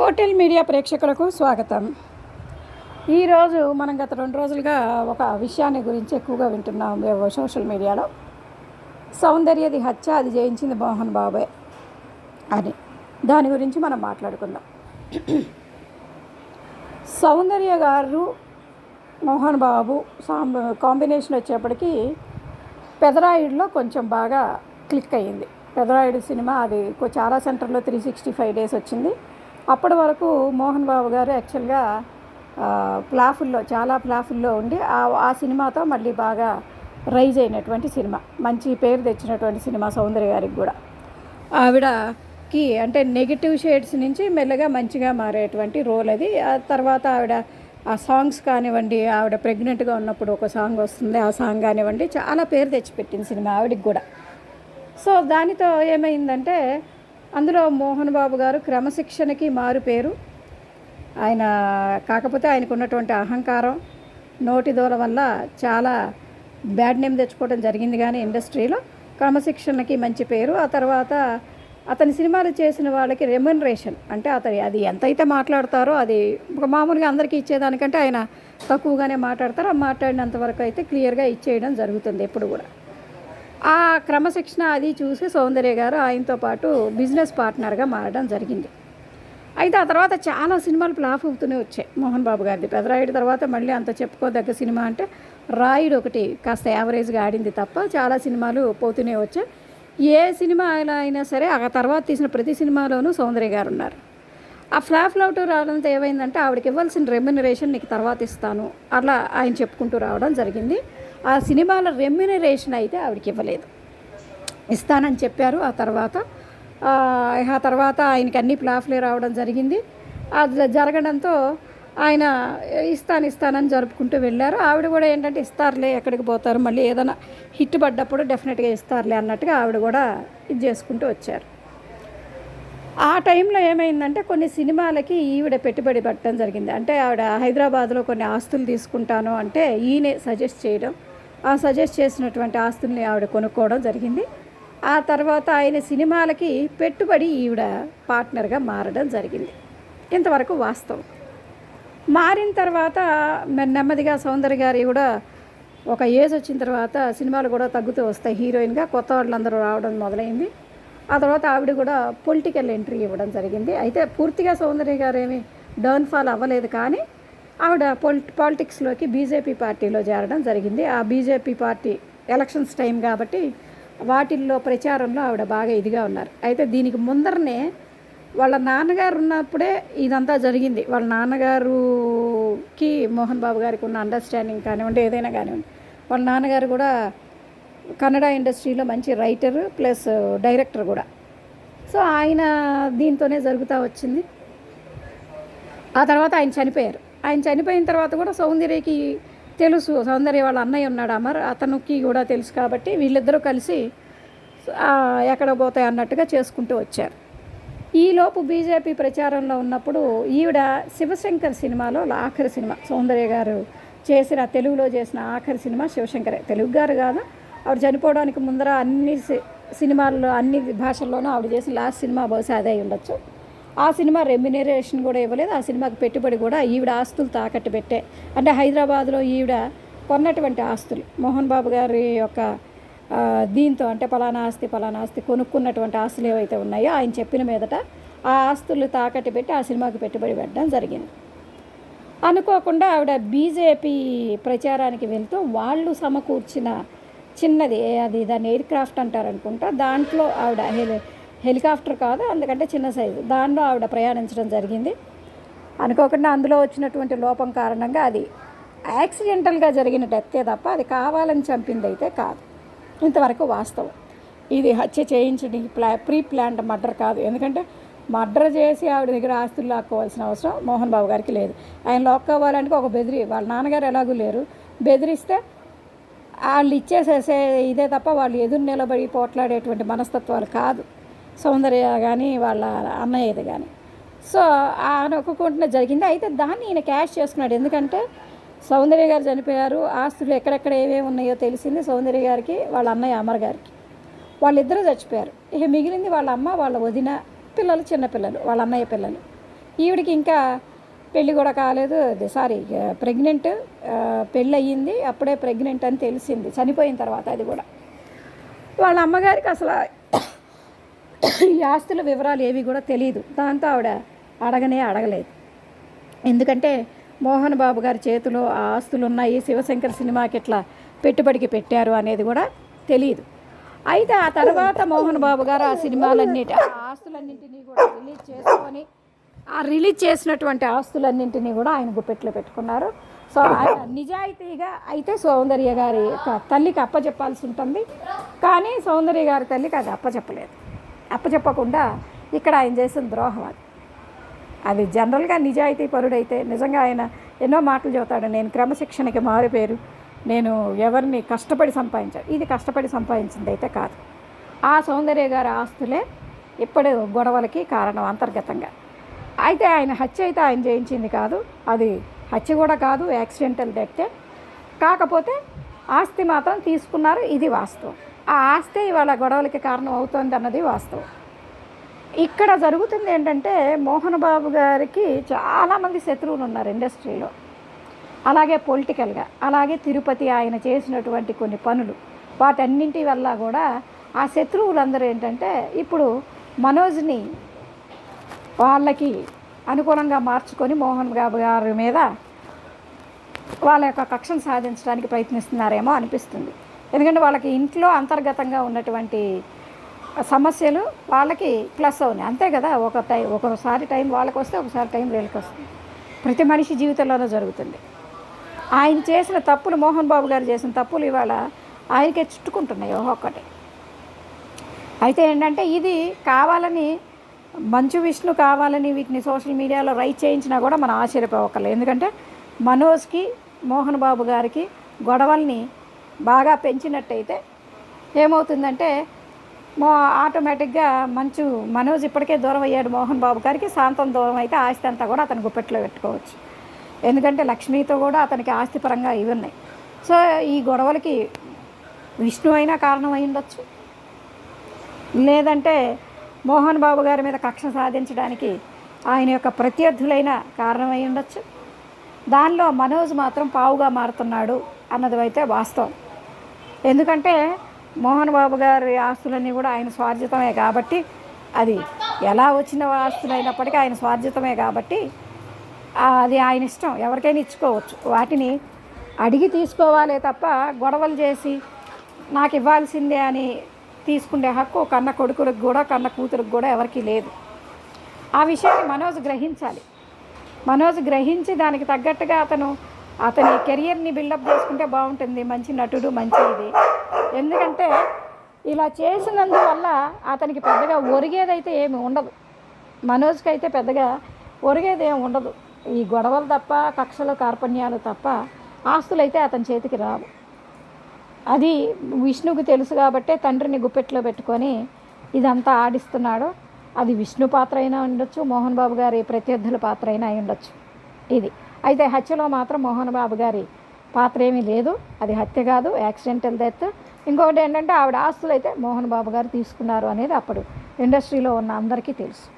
ఫోర్టెల్ media ప్రేక్షకులకు స్వాగతం. ఈరోజు మనం గత రెండు రోజులుగా ఒక విషయాన్ని గురించి ఎక్కువగా వింటున్నాం సోషల్ మీడియాలో. సౌందర్యది హత్య అది జయించింది మోహన్ బాబాయ్ అని. దాని గురించి మనం మాట్లాడుకుందాం. సౌందర్య గారు మోహన్ బాబు కాంబినేషన్ వచ్చేప్పటికీ పెదరాయుడులో కొంచెం బాగా క్లిక్ అయ్యింది. పెదరాయుడు సినిమా అది చాలా సెంటర్లో త్రీ సిక్స్టీ ఫైవ్ డేస్ వచ్చింది. అప్పటి వరకు మోహన్ బాబు గారు యాక్చువల్గా ప్లాఫుల్లో చాలా ప్లాఫుల్లో ఉండి ఆ ఆ సినిమాతో మళ్ళీ బాగా రైజ్ అయినటువంటి సినిమా మంచి పేరు తెచ్చినటువంటి సినిమా సౌందర్య గారికి కూడా. ఆవిడకి అంటే నెగిటివ్ షేడ్స్ నుంచి మెల్లగా మంచిగా మారేటువంటి రోల్ అది. ఆ తర్వాత ఆవిడ ఆ సాంగ్స్ కానివ్వండి ఆవిడ ప్రెగ్నెంట్గా ఉన్నప్పుడు ఒక సాంగ్ వస్తుంది ఆ సాంగ్ కానివ్వండి చాలా పేరు తెచ్చిపెట్టింది సినిమా ఆవిడకి కూడా. సో దానితో ఏమైందంటే అందులో మోహన్ బాబు గారు క్రమశిక్షణకి మారు పేరు. ఆయన కాకపోతే ఆయనకు ఉన్నటువంటి అహంకారం నోటి దూల వల్ల చాలా బ్యాడ్ నేమ్ తెచ్చుకోవడం జరిగింది కానీ ఇండస్ట్రీలో క్రమశిక్షణకి మంచి పేరు. ఆ తర్వాత అతని సినిమాలు చేసిన వాళ్ళకి రెమ్యునరేషన్ అంటే అతని అది ఎంతైతే మాట్లాడతారో అది ఒక మామూలుగా అందరికీ ఇచ్చేదానికంటే ఆయన తక్కువగానే మాట్లాడతారు. ఆ మాట్లాడినంత వరకు అయితే క్లియర్గా ఇచ్చేయడం జరుగుతుంది ఎప్పుడు కూడా. ఆ క్రమశిక్షణ అది చూసి సౌందర్య గారు ఆయనతో పాటు బిజినెస్ పార్ట్నర్గా మారడం జరిగింది. అయితే ఆ తర్వాత చాలా సినిమాలు ఫ్లాప్ అవుతూనే వచ్చాయి మోహన్ బాబు గారిది. పెదరాయుడు తర్వాత మళ్ళీ అంత చెప్పుకోదగ్గ సినిమా అంటే రాయుడు ఒకటి కాస్త యావరేజ్గా ఆడింది తప్ప చాలా సినిమాలు పోతూనే వచ్చాయి. ఏ సినిమా అయినా అయినా సరే ఆ తర్వాత తీసిన ప్రతి సినిమాలోనూ సౌందర్య గారు ఉన్నారు. ఆ ఫ్లాప్ అవుట్ రావడంతో ఏమైందంటే ఆవిడకి ఇవ్వాల్సిన రెమ్యునరేషన్ నీకు తర్వాత ఇస్తాను అలా ఆయన చెప్పుకుంటూ రావడం జరిగింది. ఆ సినిమాల రెమ్యునరేషన్ అయితే ఆవిడకి ఇవ్వలేదు. ఇస్తానని చెప్పారు. ఆ తర్వాత ఆ, తర్వాత ఆయనకి అన్ని ప్లాఫ్లే రావడం జరిగింది. అది జరగడంతో ఆయన ఇస్తాను ఇస్తానని జరుపుకుంటూ వెళ్ళారు. ఆవిడ కూడా ఏంటంటే ఇస్తారులే ఎక్కడికి పోతారు మళ్ళీ ఏదైనా హిట్ పడ్డప్పుడు డెఫినెట్గా ఇస్తారులే అన్నట్టుగా ఆవిడ కూడా ఇది చేసుకుంటూ వచ్చారు. ఆ టైంలో ఏమైందంటే కొన్ని సినిమాలకి ఈవిడ పెట్టుబడి పెట్టడం జరిగింది. అంటే ఆవిడ హైదరాబాద్లో కొన్ని ఆస్తులు తీసుకుంటాను అంటే ఈయనే సజెస్ట్ చేయడం సజెస్ట్ చేసినటువంటి ఆస్తుల్ని ఆవిడ కొనుక్కోవడం జరిగింది. ఆ తర్వాత ఆయన సినిమాలకి పెట్టుబడి ఈవిడ పార్ట్నర్గా మారడం జరిగింది. ఇంతవరకు వాస్తవం. మారిన తర్వాత నెమ్మదిగా సౌందర్య గారి కూడా ఒక ఏజ్ వచ్చిన తర్వాత సినిమాలు కూడా తగ్గుతూ వస్తాయి. హీరోయిన్గా కొత్త వాళ్ళందరూ రావడం మొదలైంది. ఆ తర్వాత ఆవిడ కూడా పొలిటికల్ ఎంట్రీ ఇవ్వడం జరిగింది. అయితే పూర్తిగా సౌందర్య గారు ఏమి డౌన్ఫాల్ అవ్వలేదు కానీ ఆవిడ పొలి పాలిటిక్స్లోకి బీజేపీ పార్టీలో చేరడం జరిగింది. ఆ బీజేపీ పార్టీ ఎలక్షన్స్ టైం కాబట్టి వాటిల్లో ప్రచారంలో ఆవిడ బాగా ఇదిగా ఉన్నారు. అయితే దీనికి ముందరనే వాళ్ళ నాన్నగారు ఉన్నప్పుడే ఇదంతా జరిగింది. వాళ్ళ నాన్నగారుకి మోహన్ బాబు గారికి ఉన్న అండర్స్టాండింగ్ కానివ్వండి ఏదైనా కానివ్వండి వాళ్ళ నాన్నగారు కూడా కన్నడ ఇండస్ట్రీలో మంచి రైటర్ ప్లస్ డైరెక్టర్ కూడా. సో ఆయన దీంతోనే జరుగుతూ వచ్చింది. ఆ తర్వాత ఆయన చనిపోయారు. ఆయన చనిపోయిన తర్వాత కూడా సౌందర్యకి తెలుసు. సౌందర్య వాళ్ళ అన్నయ్య ఉన్నాడు అమర్. అతనికి కూడా తెలుసు కాబట్టి వీళ్ళిద్దరూ కలిసి ఎక్కడ పోతాయి అన్నట్టుగా చేసుకుంటూ వచ్చారు. ఈలోపు బీజేపీ ప్రచారంలో ఉన్నప్పుడు ఈవిడ శివశంకర్ సినిమాలో ఆఖరి సినిమా సౌందర్య గారు చేసిన తెలుగులో చేసిన ఆఖరి సినిమా శివశంకరే. తెలుగు గారు కాదు ఆవిడ చనిపోవడానికి ముందర అన్ని సి- సినిమాల్లో అన్ని భాషల్లోనూ ఆవిడ చేసిన లాస్ట్ సినిమా బహుశా అదే ఉండొచ్చు. ఆ సినిమా రెమ్యునరేషన్ కూడా ఇవ్వలేదు ఆ సినిమాకి పెట్టుబడి కూడా ఈవిడ ఆస్తులు తాకట్టు పెట్టే. అంటే హైదరాబాద్లో ఈవిడ కొన్నటువంటి ఆస్తులు. మోహన్ బాబు గారి యొక్క దీంతో అంటే పలానా ఆస్తి పలానా ఆస్తి కొనుక్కున్నటువంటి ఆస్తులు ఏవైతే ఉన్నాయో ఆయన చెప్పిన మీదట ఆ ఆస్తులు తాకట్టు పెట్టి ఆ సినిమాకి పెట్టుబడి పెట్టడం జరిగింది. అనుకోకుండా ఆవిడ బీజేపీ ప్రచారానికి వెళ్తూ వాళ్ళు సమకూర్చిన చిన్నది అది దాన్ని ఎయిర్ క్రాఫ్ట్ అంటారు అనుకుంటా దాంట్లో ఆవిడ హెలి హెలికాప్టర్ కాదు అందుకంటే చిన్న సైజు. దానిలో ఆవిడ ప్రయాణించడం జరిగింది. అనుకోకుండా అందులో వచ్చినటువంటి లోపం కారణంగా అది యాక్సిడెంటల్గా జరిగిన డెత్తే తప్ప అది కావాలని చంపింది అయితే కాదు. ఇంతవరకు వాస్తవం. ఇది హత్య చేయించడానికి ప్లా ప్రీ ప్లాంట్ మర్డర్ కాదు. ఎందుకంటే మర్డర్ చేసి ఆవిడ దగ్గర ఆస్తులు లాక్కోవాల్సిన అవసరం మోహన్ బాబు గారికి లేదు. ఆయన లాక్కోవాలంటే ఒక బెదిరి వాళ్ళ నాన్నగారు ఎలాగూ లేరు. బెదిరిస్తే వాళ్ళు ఇచ్చేసేసే ఇదే తప్ప వాళ్ళు ఎదురు నిలబడి పోట్లాడేటువంటి మనస్తత్వాలు కాదు. సౌందర్య కానీ వాళ్ళ అన్నయ్యది కానీ సో ఆయన ఒక్కొక్కటిన జరిగింది. అయితే దాన్ని ఈయన క్యాష్ చేసుకున్నాడు. ఎందుకంటే సౌందర్య గారు చనిపోయారు. ఆస్తులు ఎక్కడెక్కడ ఏమేమి ఉన్నాయో తెలిసింది సౌందర్య గారికి వాళ్ళ అన్నయ్య అమర్ గారికి. వాళ్ళిద్దరూ చచ్చిపోయారు. ఇక మిగిలింది వాళ్ళ అమ్మ వాళ్ళ వదిన పిల్లలు చిన్నపిల్లలు వాళ్ళ అన్నయ్య పిల్లలు. ఈవిడికి ఇంకా పెళ్ళి కూడా కాలేదు. సారీ ప్రెగ్నెంట్ పెళ్ళి అయ్యింది అప్పుడే ప్రెగ్నెంట్ అని తెలిసింది. చనిపోయిన తర్వాత అది కూడా. వాళ్ళ అమ్మగారికి అసలు ఈ ఆస్తుల వివరాలు ఏవి కూడా తెలియదు దాంతో ఆవిడ అడగనే అడగలేదు. ఎందుకంటే మోహన్ బాబు గారి చేతిలో ఆ ఆస్తులు ఉన్నాయి శివశంకర్ సినిమాకి ఎట్లా పెట్టుబడికి పెట్టారు అనేది కూడా తెలియదు అయితే ఆ తర్వాత మోహన్ బాబు గారు ఆ సినిమాలన్నిటి ఆ ఆస్తులన్నింటినీ కూడా రిలీజ్ చేసుకొని ఆ రిలీజ్ చేసినటువంటి ఆస్తులన్నింటినీ కూడా ఆయన గుప్పెట్లో పెట్టుకున్నారు. సో ఆయన నిజాయితీగా అయితే సౌందర్య గారి తల్లికి అప్పచెప్పాల్సి ఉంటుంది. కానీ సౌందర్య గారి తల్లికి అది అప్పచెప్పలేదు అప్పచెప్పకుండా ఇక్కడ ఆయన చేసిన ద్రోహం అది. అది జనరల్గా నిజాయితీ పరుడైతే నిజంగా ఆయన ఎన్నో మాటలు చెబుతాడు నేను క్రమశిక్షణకి మారిపోయారు నేను ఎవరిని కష్టపడి సంపాదించాను ఇది కష్టపడి సంపాదించింది అయితే కాదు. ఆ సౌందర్య గారి ఆస్తులే ఇప్పుడు గొడవలకి కారణం అంతర్గతంగా. అయితే ఆయన హత్య అయితే ఆయన చేయించింది కాదు అది హత్య కూడా కాదు యాక్సిడెంటల్ డెత్తే. కాకపోతే ఆస్తి మాత్రం తీసుకున్నారు ఇది వాస్తవం. ఆ ఆస్తే ఇవాళ గొడవలకి కారణం అవుతోంది అన్నది వాస్తవం. ఇక్కడ జరుగుతుంది ఏంటంటే మోహన్ బాబు గారికి చాలామంది శత్రువులు ఉన్నారు ఇండస్ట్రీలో. అలాగే పొలిటికల్గా అలాగే తిరుపతి ఆయన చేసినటువంటి కొన్ని పనులు వాటన్నింటి వల్ల కూడా ఆ శత్రువులందరూ ఏంటంటే ఇప్పుడు మనోజ్ని వాళ్ళకి అనుకూలంగా మార్చుకొని మోహన్ బాబు గారి మీద వాళ్ళ యొక్క కక్షను సాధించడానికి ప్రయత్నిస్తున్నారేమో అనిపిస్తుంది. ఎందుకంటే వాళ్ళకి ఇంట్లో అంతర్గతంగా ఉన్నటువంటి సమస్యలు వాళ్ళకి ప్లస్ అవునాయి. అంతే కదా ఒక టైం ఒకసారి టైం వాళ్ళకి వస్తే ఒకసారి టైం వీళ్ళకి వస్తుంది. ప్రతి మనిషి జీవితంలోనూ జరుగుతుంది. ఆయన చేసిన తప్పులు మోహన్ బాబు గారు చేసిన తప్పులు ఇవాళ ఆయనకే చుట్టుకుంటున్నాయి ఒక్కొక్కటి అయితే ఏంటంటే ఇది కావాలని మంచు విష్ణు కావాలని వీటిని సోషల్ మీడియాలో రైట్ చేయించినా కూడా మనం ఆశ్చర్యపోవక్కర్లేదు. ఎందుకంటే మనోజ్కి మోహన్ బాబు గారికి గొడవల్ని బాగా పెంచినట్టయితే ఏమవుతుందంటే మో ఆటోమేటిక్గా మంచు మనోజ్ ఇప్పటికే దూరం అయ్యాడు మోహన్ బాబు గారికి శాంతం దూరం అయితే ఆస్తి అంతా కూడా అతని గుప్పెట్లో పెట్టుకోవచ్చు. ఎందుకంటే లక్ష్మితో కూడా అతనికి ఆస్తిపరంగా ఇవి ఉన్నాయి. సో ఈ గొడవలకి విష్ణు అయినా కారణం అయి ఉండొచ్చు. లేదంటే మోహన్ బాబు గారి మీద కక్ష సాధించడానికి ఆయన యొక్క ప్రత్యర్థులైన కారణమై ఉండొచ్చు. దానిలో మనోజ్ మాత్రం పావుగా మారుతున్నాడు అన్నది అయితే వాస్తవం. ఎందుకంటే మోహన్ బాబు గారి ఆస్తులన్నీ కూడా ఆయన స్వార్జితమే కాబట్టి అది ఎలా వచ్చిన ఆస్తులు అయినప్పటికీ ఆయన స్వార్జితమే కాబట్టి అది ఆయన ఇష్టం. ఎవరికైనా ఇచ్చుకోవచ్చు. వాటిని అడిగి తీసుకోవాలే తప్ప గొడవలు చేసి నాకు ఇవ్వాల్సిందే అని తీసుకునే హక్కు కన్న కొడుకులకు కూడా కన్న కూతురికి కూడా ఎవరికీ లేదు. ఆ విషయాన్ని మనోజ్ గ్రహించాలి. మనోజ్ గ్రహించి దానికి తగ్గట్టుగా అతను అతని కెరియర్ని బిల్డప్ చేసుకుంటే బాగుంటుంది మంచి నటుడు మంచి ఇది. ఎందుకంటే ఇలా చేసినందువల్ల అతనికి పెద్దగా ఒరిగేదైతే ఏమి ఉండదు. మనోజ్కి అయితే పెద్దగా ఒరిగేది ఏమి ఉండదు. ఈ గొడవలు తప్ప కక్షలు కార్పణ్యాలు తప్ప ఆస్తులు అయితే అతని చేతికి రావు. అది విష్ణుకు తెలుసు కాబట్టే తండ్రిని గుప్పెట్లో పెట్టుకొని ఇదంతా ఆడిస్తున్నాడు. అది విష్ణు పాత్ర అయినా ఉండొచ్చు మోహన్ బాబు గారి ప్రత్యర్థుల పాత్ర అయినా అయి ఉండొచ్చు. ఇది. అయితే హత్యలో మాత్రం మోహన్ బాబు గారి పాత్ర ఏమీ లేదు. అది హత్య కాదు యాక్సిడెంటల్ డెత్. ఇంకొకటి ఏంటంటే ఆవిడ ఆస్తులు అయితే మోహన్ బాబు గారు తీసుకున్నారు అనేది అప్పుడు ఇండస్ట్రీలో ఉన్న అందరికీ తెలుసు.